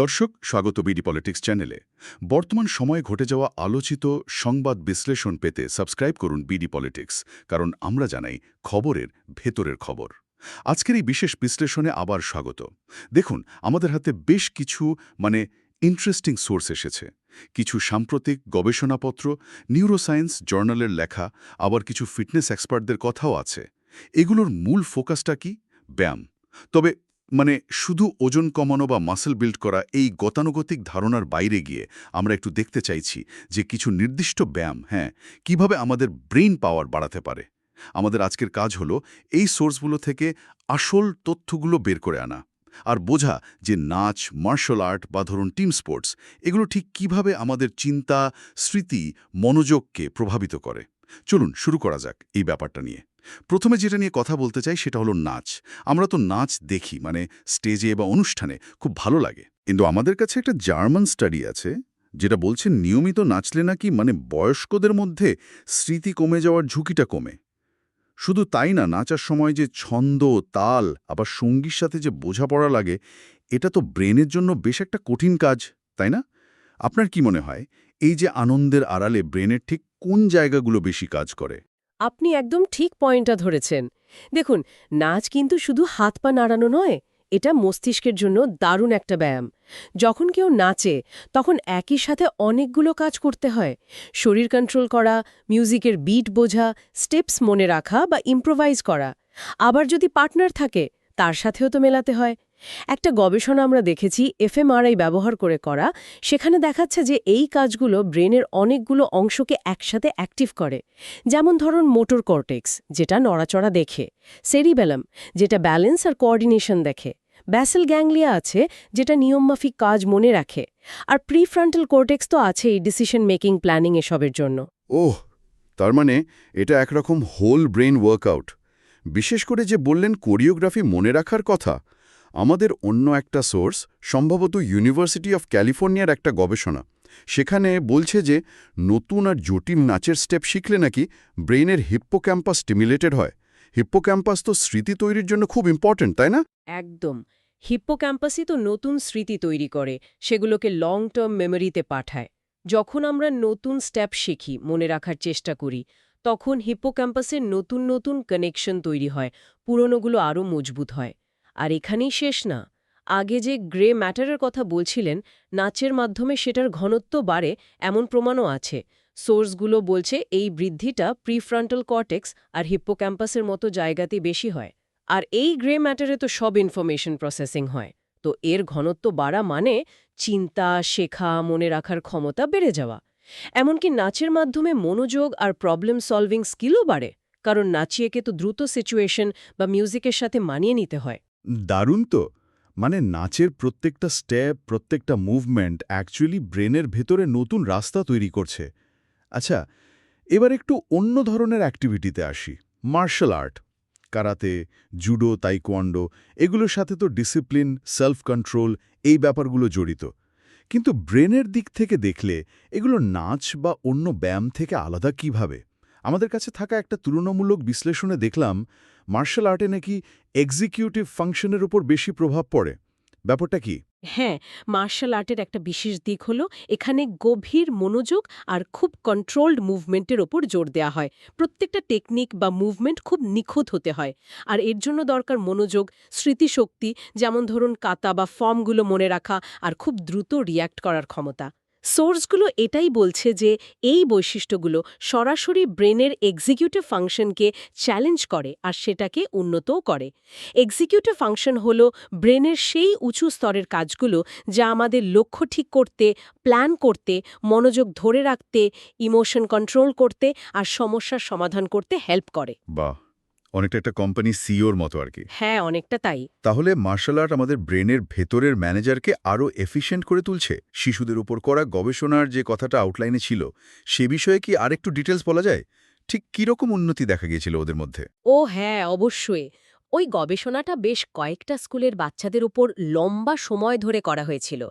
দর্শক, স্বাগত BD politics চ্যানেলে। বর্তমান সময়ে ঘটে যাওয়া আলোচিত সংবাদ বিশ্লেষণ পেতে সাবস্ক্রাইব করুন বিডি পলিটিক্স, কারণ আমরা জানাই খবরের ভেতরের খবর। আজকের এই বিশেষ বিশ্লেষণে আবার স্বাগত। দেখুন, আমাদের হাতে বেশ কিছু মানে ইন্টারেস্টিং সোর্স এসেছে। কিছু সাম্প্রতিক গবেষণাপত্র নিউরোসায়েন্স জার্নালের লেখা, আবার কিছু ফিটনেস এক্সপার্টদের কথাও আছে। এগুলোর মূল ফোকাসটা কি? ব্যায়াম। তবে মানে শুধু ওজন কমানো বা মাসেল বিল্ড করা এই গতানুগতিক ধারণার বাইরে গিয়ে আমরা একটু দেখতে চাইছি যে কিছু নির্দিষ্ট ব্যায়াম হ্যাঁ কীভাবে আমাদের ব্রেইন পাওয়ার বাড়াতে পারে। আমাদের আজকের কাজ হলো এই সোর্সগুলো থেকে আসল তথ্যগুলো বের করে আনা আর বোঝা যে নাচ মার্শাল আর্ট বা ধরুন টিম স্পোর্টস এগুলো ঠিক কীভাবে আমাদের চিন্তা, স্মৃতি, মনোযোগকে প্রভাবিত করে। চলুন শুরু করা যাক এই ব্যাপারটা নিয়ে। প্রথমে যেটা নিয়ে কথা বলতে চাই সেটা হলো নাচ। আমরা তো নাচ দেখি মানে স্টেজে বা অনুষ্ঠানে খুব ভালো লাগে। কিন্তু আমাদের কাছে একটা জার্মান স্টাডি আছে, যেটা বলছে নিয়মিত নাচলে নাকি মানে বয়স্কদের মধ্যে স্মৃতি কমে যাওয়ার ঝুঁকিটা কমে। শুধু তাই না, নাচার সময় যে ছন্দ, তাল, আবার সঙ্গীর সাথে যে বোঝাপড়া লাগে, এটা তো ব্রেনের জন্য বেশ একটা কঠিন কাজ, তাই না? আপনার কি মনে হয়, এই যে আনন্দের আড়ালে ব্রেনের ঠিক কোন জায়গাগুলো বেশি কাজ করে? আপনি একদম ঠিক পয়েন্টটা ধরেছেন। দেখুন, নাচ কিন্তু শুধু হাত পা নাড়ানো নয়, এটা মস্তিষ্কের জন্য দারুণ একটা ব্যায়াম। যখন কেউ নাচে, তখন একই সাথে অনেকগুলো কাজ করতে হয়। শরীর কন্ট্রোল করা মিউজিকের বিট বোঝা স্টেপস মনে রাখা বা ইম্প্রোভাইজ করা। আবার যদি পার্টনার থাকে, তার সাথেও তো মেলাতে হয়। একটা গবেষণা আমরা দেখেছি এফএমআরআই ব্যবহার করে করা, সেখানে দেখাচ্ছে যে এই কাজগুলো ব্রেনের অনেকগুলো অংশকে একসাথে অ্যাক্টিভ করে। যেমন ধরুন মোটর কর্টেক্স, যেটা নড়াচড়া দেখে। সেরিবেলাম যেটা ব্যালেন্স আর কোঅর্ডিনেশন দেখে। ব্যাসেল গ্যাংলিয়া আছে, যেটা নিয়মমাফিক কাজ মনে রাখে। আর প্রিফ্রন্টাল কোর্টেক্স তো আছেই ডিসিশন মেকিং প্ল্যানিং এসবের জন্য। ওহ, তার মানে এটা একরকম হোল ব্রেন ওয়ার্কআউট বিশেষ করে যে বললেন কোরিওগ্রাফি মনে রাখার কথা আমাদের অন্য একটা সোর্স, সম্ভবত ইউনিভার্সিটি অফ ক্যালিফোর্নিয়ার একটা গবেষণা। সেখানে বলছে যে, নতুন আর জটিল নাচের স্টেপ শিখলে নাকি ব্রেইনের হিপ্পোক্যাম্পাস স্টিমুলেটেড হয়। হিপ্পোক্যাম্পাস তো স্মৃতি তৈরির জন্য খুব ইম্পর্ট্যান্ট তাই না? একদম। হিপ্পোক্যাম্পাসই তো নতুন স্মৃতি তৈরি করে, সেগুলোকে লং টার্ম মেমোরিতে পাঠায়। যখন আমরা নতুন স্টেপ শিখি, মনে রাখার চেষ্টা করি, তখন হিপ্পোক্যাম্পাসের নতুন নতুন কানেকশন তৈরি হয়, পুরনোগুলো আরও মজবুত হয়। আর এখানেই শেষ না। আগে যে গ্রে ম্যাটারের কথা বলছিলেন, নাচের মাধ্যমে সেটার ঘনত্ব বাড়ে এমন প্রমাণও আছে। সোর্সগুলো বলছে এই বৃদ্ধিটা প্রিফ্রন্টাল কর্টেক্স আর হিপ্পোক্যাম্পাসের মতো জায়গাতে বেশি হয়। আর এই গ্রে ম্যাটারে তো সব ইনফরমেশন প্রসেসিং হয়। তো এর ঘনত্ব বাড়া মানে চিন্তা, শেখা, মনে রাখার ক্ষমতা বেড়ে যাওয়া। এমনকি নাচের মাধ্যমে মনোযোগ আর প্রবলেম সলভিং স্কিলও বাড়ে। কারণ নাচিয়েকে তো দ্রুত সিচুয়েশন বা মিউজিকের সাথে মানিয়ে নিতে হয়। দারুণ তো। মানে নাচের প্রত্যেকটা স্টেপ প্রত্যেকটা মুভমেন্ট অ্যাকচুয়ালি ব্রেনের ভেতরে নতুন রাস্তা তৈরি করছে। আচ্ছা এবার একটু অন্য ধরনের অ্যাক্টিভিটিতে আসি martial art karate judo taekwondo এগুলোর সাথে তো ডিসিপ্লিন সেলফ কন্ট্রোল এই ব্যাপারগুলো জড়িত। কিন্তু ব্রেনের দিক থেকে দেখলে এগুলো নাচ বা অন্য ব্যায়াম থেকে আলাদা কীভাবে? আমাদের কাছে থাকা একটা তুলনামূলক বিশ্লেষণে দেখলাম, মার্শাল আর্টে নাকি এক্সিকিউটিভ ফাংশনের উপর বেশি প্রভাব পড়ে। ব্যাপারটা কি? হ্যাঁ মার্শাল আর্টের একটা বিশেষ দিক হলো, এখানে গভীর মনোযোগ আর খুব কন্ট্রোলড মুভমেন্টের ওপর জোর দেওয়া হয়। প্রত্যেকটা টেকনিক বা মুভমেন্ট খুব নিখুঁত হতে হয়। আর এর জন্য দরকার মনোযোগ, স্মৃতিশক্তি, যেমন ধরুন কাতা বা ফর্মগুলো মনে রাখা আর খুব দ্রুত রিয়্যাক্ট করার ক্ষমতা। সোর্সগুলো এটাই বলছে যে এই বৈশিষ্ট্যগুলো সরাসরি ব্রেনের এক্সিকিউটিভ ফাংশনকে চ্যালেঞ্জ করে আর সেটাকে উন্নতও করে। এক্সিকিউটিভ ফাংশন হল ব্রেনের সেই উঁচু স্তরের কাজগুলো যা আমাদের লক্ষ্য ঠিক করতে, প্ল্যান করতে, মনোযোগ ধরে রাখতে, ইমোশন কন্ট্রোল করতে আর সমস্যার সমাধান করতে হেল্প করে। বাহ! অনেকটা একটা কোম্পানি সিওর মতো আর কি। হ্যাঁ অনেকটা তাই। তাহলে মার্শাল আর্ট আমাদের ব্রেনের ভেতরের ম্যানেজারকে আরও এফিশিয়েন্ট করে তুলছে? শিশুদের উপর করা গবেষণার যে কথাটা আউটলাইনে ছিল সে বিষয়ে কি আরেকটু ডিটেলস বলা যায়? ঠিক কীরকম উন্নতি দেখা গিয়েছিল ওদের মধ্যে? ও হ্যাঁ অবশ্যই। ওই গবেষণাটা বেশ কয়েকটা স্কুলের বাচ্চাদের উপর লম্বা সময় ধরে করা হয়েছিল।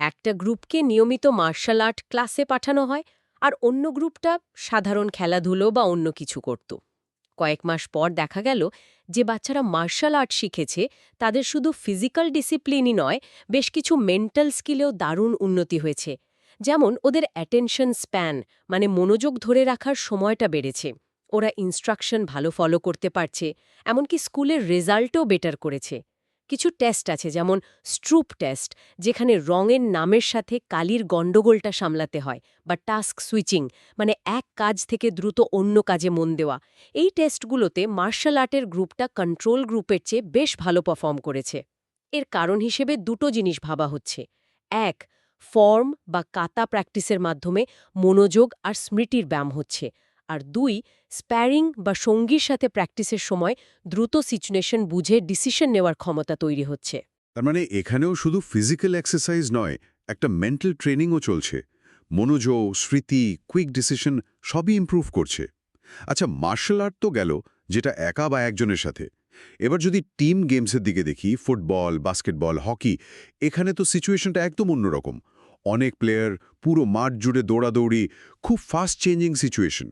একটা গ্রুপকে নিয়মিত মার্শাল আর্ট ক্লাসে পাঠানো হয় আর অন্য গ্রুপটা সাধারণ খেলাধুলো বা অন্য কিছু করত। কয়েক মাস পর দেখা গেল যে বাচ্চারা মার্শাল আর্ট শিখেছে, তাদের শুধু ফিজিক্যাল ডিসিপ্লিনই নয়, বেশ কিছু মেন্টাল স্কিলেও দারুণ উন্নতি হয়েছে। যেমন ওদের অ্যাটেনশন স্প্যান মানে মনোযোগ ধরে রাখার সময়টা বেড়েছে। ওরা ইনস্ট্রাকশন ভালো ফলো করতে পারছে, এমনকি স্কুলের রেজাল্টও বেটার করেছে। কিছু টেস্ট আছে, যেমন স্ট্রুপ টেস্ট যেখানে রঙের নামের সাথে কালির গণ্ডগোলটা সামলাতে হয় বা টাস্ক সুইচিং মানে এক কাজ থেকে দ্রুত অন্য কাজে মন দেওয়া। এই টেস্টগুলোতে মার্শাল আর্টের গ্রুপটা কন্ট্রোল গ্রুপের চেয়ে বেশ ভালো পারফর্ম করেছে। এর কারণ হিসেবে দুটো জিনিস ভাবা হচ্ছে। এক ফর্ম বা কাতা প্র্যাকটিসের মাধ্যমে মনোযোগ আর স্মৃতির ব্যায়াম হচ্ছে। আর দুই স্প্যারিং বা সঙ্গীর সাথে প্র্যাকটিসের সময় দ্রুত সিচুয়েশন বুঝে ডিসিশন নেওয়ার ক্ষমতা তৈরি হচ্ছে। তার মানে এখানেও শুধু ফিজিক্যাল এক্সারসাইজ নয়, একটা মেন্টাল ট্রেনিংও চলছে। মনোযোগ, স্মৃতি কুইক ডিসিশন সবই ইমপ্রুভ করছে। আচ্ছা মার্শাল আর্ট তো গেল, যেটা একা বা একজনের সাথে। এবার যদি টিম গেমসের দিকে দেখি ফুটবল বাস্কেটবল হকি এখানে তো সিচুয়েশনটা একদম অন্যরকম। অনেক প্লেয়ার পুরো মাঠ জুড়ে দৌড়াদৌড়ি, খুব ফাস্ট চেঞ্জিং সিচুয়েশন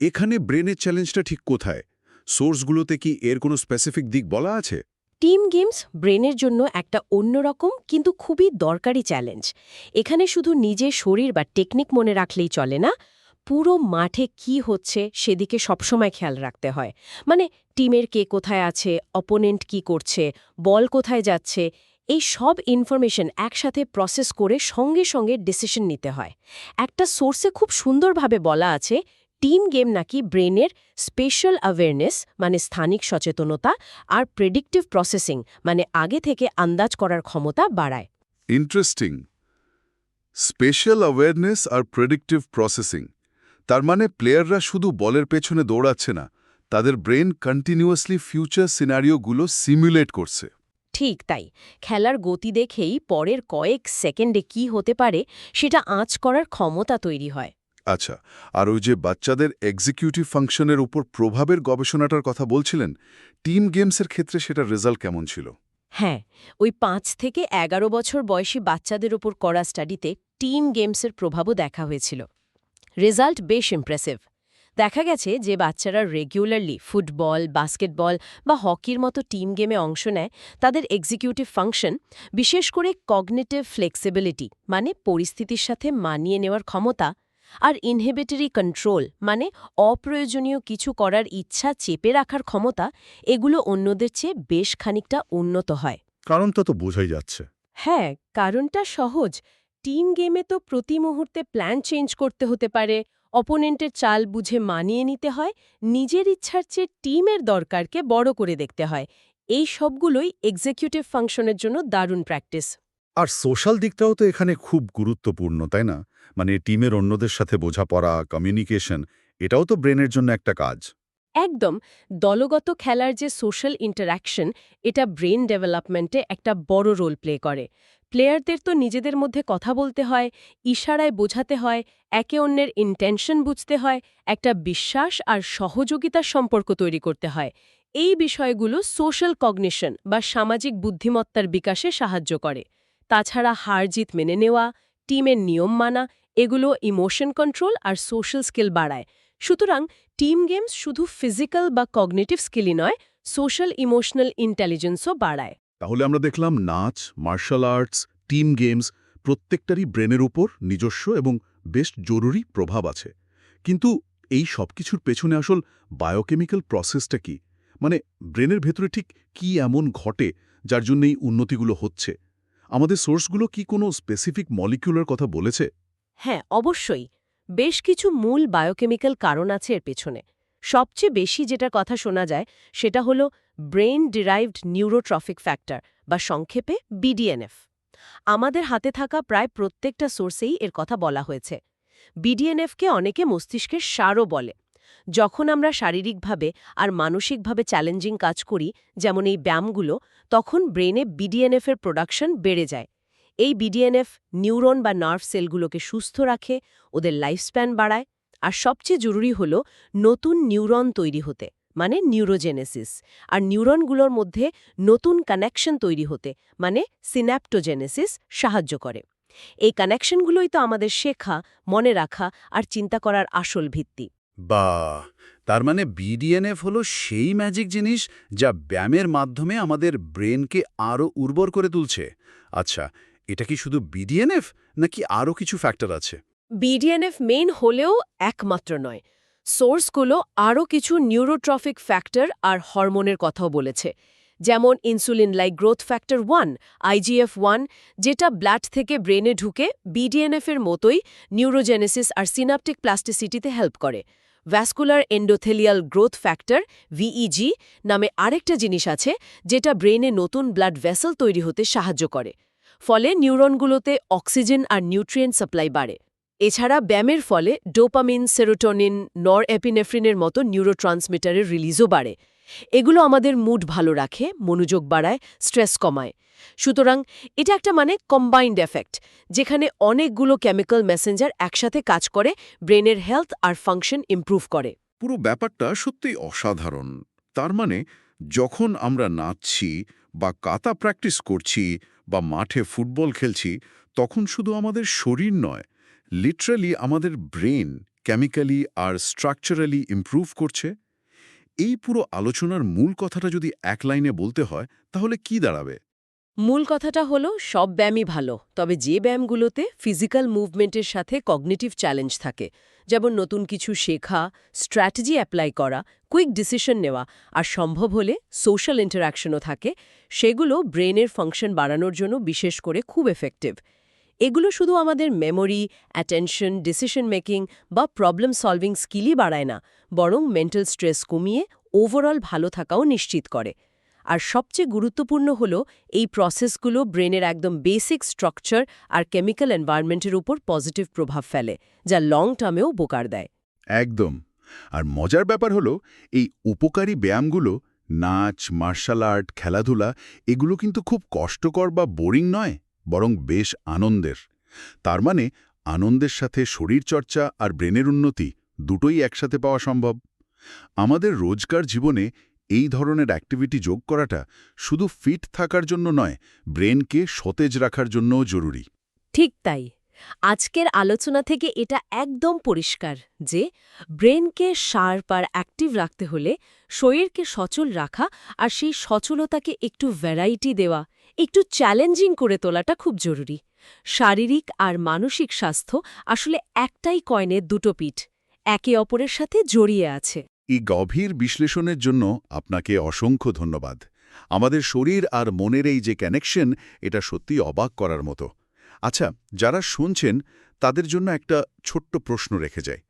এখানে ব্রেনের চ্যালেঞ্জটা ঠিক কোথায়? সোর্সগুলোতে কি এর কোনো স্পেসিফিক দিক বলা আছে? টিম গেমস ব্রেনের জন্য একটা অন্যরকম কিন্তু খুবই দরকারি চ্যালেঞ্জ। এখানে শুধু নিজের শরীর বা টেকনিক মনে রাখলেই চলে না, পুরো মাঠে কি হচ্ছে সেদিকে সবসময় খেয়াল রাখতে হয়। মানে টিমের কে কোথায় আছে, অপোনেন্ট কি করছে, বল কোথায় যাচ্ছে, এই সব ইনফরমেশন একসাথে প্রসেস করে সঙ্গে সঙ্গে ডিসিশন নিতে হয়। একটা সোর্সে খুব সুন্দরভাবে বলা আছে টিম গেম নাকি ব্রেনের স্পেশাল অ্যাওয়ারনেস মানে স্থানিক সচেতনতা আর প্রেডিক্টিভ প্রসেসিং মানে আগে থেকে আন্দাজ করার ক্ষমতা বাড়ায়। ইন্টারেস্টিং স্পেশাল অ্যাওয়ারনেস আর প্রেডিক্টিভ প্রসেসিং তার মানে প্লেয়াররা শুধু বলের পেছনে দৌড়াচ্ছে না তাদের ব্রেন কন্টিনিউয়াসলি ফিউচার সিনারিওগুলো সিমুলেট করছে। ঠিক তাই খেলার গতি দেখেই পরের কয়েক সেকেন্ডে কি হতে পারে সেটা আঁচ করার ক্ষমতা তৈরি হয়। আচ্ছা আর ওই যে বাচ্চাদের এক্সিকিউটিভ ফাংশনের উপর প্রভাবের গবেষণাটার কথা বলছিলেন টিম গেমসের ক্ষেত্রে সেটার রেজাল্ট কেমন ছিল? হ্যাঁ ওই পাঁচ থেকে এগারো বছর বয়সী বাচ্চাদের ওপর করা স্টাডিতে টিম গেমসের প্রভাবও দেখা হয়েছিল। রেজাল্ট বেশ ইমপ্রেসিভ দেখা গেছে যে বাচ্চারা রেগুলারলি ফুটবল বাস্কেটবল বা হকির মতো টিম গেমে অংশ নেয়, তাদের এক্সিকিউটিভ ফাংশন বিশেষ করে কগনেটিভ ফ্লেক্সিবিলিটি মানে পরিস্থিতির সাথে মানিয়ে নেওয়ার ক্ষমতা আর ইনহিবিটরি কন্ট্রোল মানে অপ্রয়োজনীয় কিছু করার ইচ্ছা চেপে রাখার ক্ষমতা এগুলো অন্যদের চেয়ে বেশ খানিকটা উন্নত হয়। কারণটা তো বোঝাই যাচ্ছে। হ্যাঁ কারণটা সহজ। টিম গেমে তো প্রতি মুহূর্তে প্ল্যান চেঞ্জ করতে হতে পারে অপোনেন্টের চাল বুঝে মানিয়ে নিতে হয় নিজের ইচ্ছার চেয়ে টিমের দরকারকে বড় করে দেখতে হয়। এই সবগুলোই এক্সিকিউটিভ ফাংশনের জন্য দারুণ প্র্যাকটিস আর সোশ্যাল দিকটাও তো এখানে খুব গুরুত্বপূর্ণ, তাই না? মানে টিমের অন্যদের সাথে বোঝাপড়া কমিউনিকেশন এটাও তো ব্রেনের জন্য একটা কাজ। একদম। দলগত খেলার যে সোশ্যাল ইন্টারাকশন এটা ব্রেন ডেভেলপমেন্টে একটা বড় রোল প্লে করে। প্লেয়ারদের তো নিজেদের মধ্যে কথা বলতে হয়, ইশারায় বোঝাতে হয়, একে অন্যের ইন্টেনশন বুঝতে হয়, একটা বিশ্বাস আর সহযোগিতার সম্পর্ক তৈরি করতে হয়। এই বিষয়গুলো সোশ্যাল কগনিশন বা সামাজিক বুদ্ধিমত্তার বিকাশে সাহায্য করে। তাছাড়া হার জিত মেনে নেওয়া, টিমের নিয়ম মানা, এগুলো ইমোশন কন্ট্রোল আর সোশ্যাল স্কিল বাড়ায়। সুতরাং টিম গেমস শুধু ফিজিক্যাল বা কগনেটিভ স্কিলই নয় সোশ্যাল ইমোশনাল ইন্টেলিজেন্সও বাড়ায়। তাহলে আমরা দেখলাম নাচ মার্শাল আর্টস টিম গেমস প্রত্যেকটারই ব্রেনের উপর নিজস্ব এবং বেশ জরুরি প্রভাব আছে। কিন্তু এই সব কিছুর পেছনে আসল বায়োকেমিক্যাল প্রসেসটা কি? মানে ব্রেনের ভেতরে ঠিক কি এমন ঘটে যার জন্য এই উন্নতিগুলো হচ্ছে? আমাদের সোর্সগুলো কি কোনো স্পেসিফিক মলিকিউলার কথা বলেছে? হ্যাঁ অবশ্যই। বেশ কিছু মূল বায়োকেমিক্যাল কারণ আছে এর পেছনে। সবচেয়ে বেশি যেটার কথা শোনা যায়, সেটা হলো ব্রেন ডিরাইভড নিউরোট্রফিক ফ্যাক্টর বা সংক্ষেপে বিডিএনএফ আমাদের হাতে থাকা প্রায় প্রত্যেকটা সোর্সেই এর কথা বলা হয়েছে। বিডিএনএফকে অনেকে মস্তিষ্কের সারও বলে। যখন আমরা শারীরিকভাবে আর মানসিকভাবে চ্যালেঞ্জিং কাজ করি, যেমন এই ব্যায়ামগুলো, তখন ব্রেনে বিডিএনএফের প্রোডাকশন বেড়ে যায়। এই বিডিএনএফ নিউরন বা নার্ভ সেলগুলোকে সুস্থ রাখে, ওদের লাইফস্প্যান বাড়ায়, আর সবচেয়ে জরুরি হল নতুন নিউরন তৈরি হতে মানে নিউরোজেনেসিস আর নিউরনগুলোর মধ্যে নতুন কানেকশন তৈরি হতে মানে সিন্যাপ্টোজেনেসিস সাহায্য করে। এই কানেকশনগুলোই তো আমাদের শেখা, মনে রাখা, আর চিন্তা করার আসল ভিত্তি। বা তার মানে বিডিএনএফ হলো সেই ম্যাজিক জিনিস যা ব্যায়ামের মাধ্যমে আমাদের ব্রেনকে আরও উর্বর করে তুলছে। আচ্ছা এটা কি শুধু বিডিএনএফ নাকি আরও কিছু ফ্যাক্টর আছে? বিডিএনএফ মেইন হলেও একমাত্র নয়। সোর্সগুলো আরও কিছু নিউরোট্রফিক ফ্যাক্টর আর হরমোনের কথাও বলেছে। যেমন insulin like growth factor one IGF one যেটা ব্লাড থেকে ব্রেনে ঢুকে বিডিএনএফ এর মতোই নিউরোজেনেসিস আর সিনাপটিক প্লাস্টিসিটিতে হেল্প করে। Vascular endothelial growth factor VEG নামে আরেকটা জিনিস আছে যেটা ব্রেনে নতুন ব্লাড ভেসেল তৈরি হতে সাহায্য করে। ফলে নিউরনগুলোতে অক্সিজেন আর নিউট্রিয়েন্ট সাপ্লাই বাড়ে। এছাড়া ব্যায়ামের ফলে ডোপামিন, সেরোটোনিন নর এপিনেফ্রিনের মতো নিউরোট্রান্সমিটারের রিলিজও বাড়ে। এগুলো আমাদের মুড ভালো রাখে, মনোযোগ বাড়ায় স্ট্রেস কমায়। সুতরাং এটা একটা মানে কম্বাইন্ড এফেক্ট যেখানে অনেকগুলো কেমিক্যাল মেসেঞ্জার একসাথে কাজ করে ব্রেনের হেলথ আর ফাংশন ইমপ্রুভ করে। পুরো ব্যাপারটা সত্যিই অসাধারণ। তার মানে যখন আমরা নাচছি বা কাতা প্র্যাকটিস করছি বা মাঠে ফুটবল খেলছি, তখন শুধু আমাদের শরীর নয় লিটারালি আমাদের ব্রেন কেমিক্যালি আর স্ট্রাকচারালি ইমপ্রুভ করছে। এই পুরো আলোচনার মূল কথাটা যদি এক লাইনে বলতে হয়, তাহলে কি দাঁড়াবে? মূল কথাটা হলো, সব ব্যায়ামই ভালো, তবে যে ব্যায়ামগুলোতে ফিজিক্যাল মুভমেন্টের সাথে কগনিটিভ চ্যালেঞ্জ থাকে, যেমন নতুন কিছু শেখা স্ট্র্যাটেজি অ্যাপ্লাই করা কুইক ডিসিশন নেওয়া, আর সম্ভব হলে সোশ্যাল ইন্টারাকশনও থাকে, সেগুলো ব্রেনের ফাংশন বাড়ানোর জন্য বিশেষ করে খুব এফেক্টিভ এগুলো শুধু আমাদের মেমোরি অ্যাটেনশন ডিসিশন মেকিং বা প্রবলেম সলভিং স্কিলই বাড়ায় না, বরং মেন্টাল স্ট্রেস কমিয়ে ওভারঅল ভালো থাকাও নিশ্চিত করে। আর সবচেয়ে গুরুত্বপূর্ণ হল এই প্রসেসগুলো ব্রেনের একদম বেসিক স্ট্রাকচার আর কেমিক্যাল এনভায়রনমেন্টের উপর পজিটিভ প্রভাব ফেলে, যা লং টার্মেও উপকার দেয়। একদম। আর মজার ব্যাপার হলো, এই উপকারী ব্যায়ামগুলো, নাচ মার্শাল আর্ট খেলাধুলা, এগুলো কিন্তু খুব কষ্টকর বা বোরিং নয়। বরং বেশ আনন্দের। তার মানে আনন্দের সাথে শরীরচর্চা আর ব্রেনের উন্নতি দুটোই একসাথে পাওয়া সম্ভব। আমাদের রোজকার জীবনে এই ধরনের অ্যাক্টিভিটি যোগ করাটা শুধু ফিট থাকার জন্য নয়, ব্রেনকে সতেজ রাখার জন্যও জরুরি। ঠিক তাই। আজকের আলোচনা থেকে এটা একদম পরিষ্কার যে, ব্রেনকে শার্প আর অ্যাক্টিভ রাখতে হলে শরীরকে সচল রাখা আর সেই সচলতাকে একটু ভ্যারাইটি দেওয়া একটু চ্যালেঞ্জিং করে তোলাটা খুব জরুরি। শারীরিক আর মানসিক স্বাস্থ্য আসলে একটাই কয়েনের দুটো পিঠ, একে অপরের সাথে জড়িয়ে আছে। এই গভীর বিশ্লেষণের জন্য আপনাকে অসংখ্য ধন্যবাদ। আমাদের শরীর আর মনের এই যে কানেকশন এটা সত্যি অবাক করার মতো। আচ্ছা যারা শুনছেন, তাদের জন্য একটা ছোট্ট প্রশ্ন রেখে যায়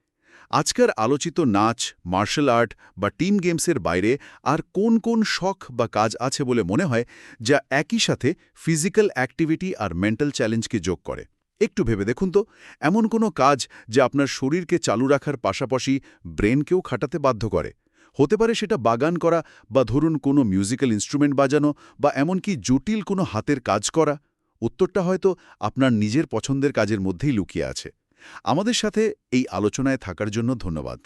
আজকের আলোচিত নাচ, মার্শাল আর্ট বা টিম গেমসের বাইরে আর কোন কোন শখ বা কাজ আছে বলে মনে হয়, যা একই সাথে ফিজিক্যাল অ্যাক্টিভিটি আর মেন্টাল চ্যালেঞ্জকে যোগ করে। একটু ভেবে দেখুন তো, এমন কোনো কাজ যা আপনার শরীরকে চালু রাখার পাশাপাশি ব্রেনকেও খাটাতে বাধ্য করে। হতে পারে সেটা বাগান করা বা ধরুন কোনো মিউজিক্যাল ইনস্ট্রুমেন্ট বাজানো বা এমনকি জটিল কোনো হাতের কাজ করা। উত্তরটা হয়তো আপনার নিজের পছন্দের কাজের মধ্যেই লুকিয়ে আছে। আমাদের সাথে এই আলোচনায় থাকার জন্য ধন্যবাদ।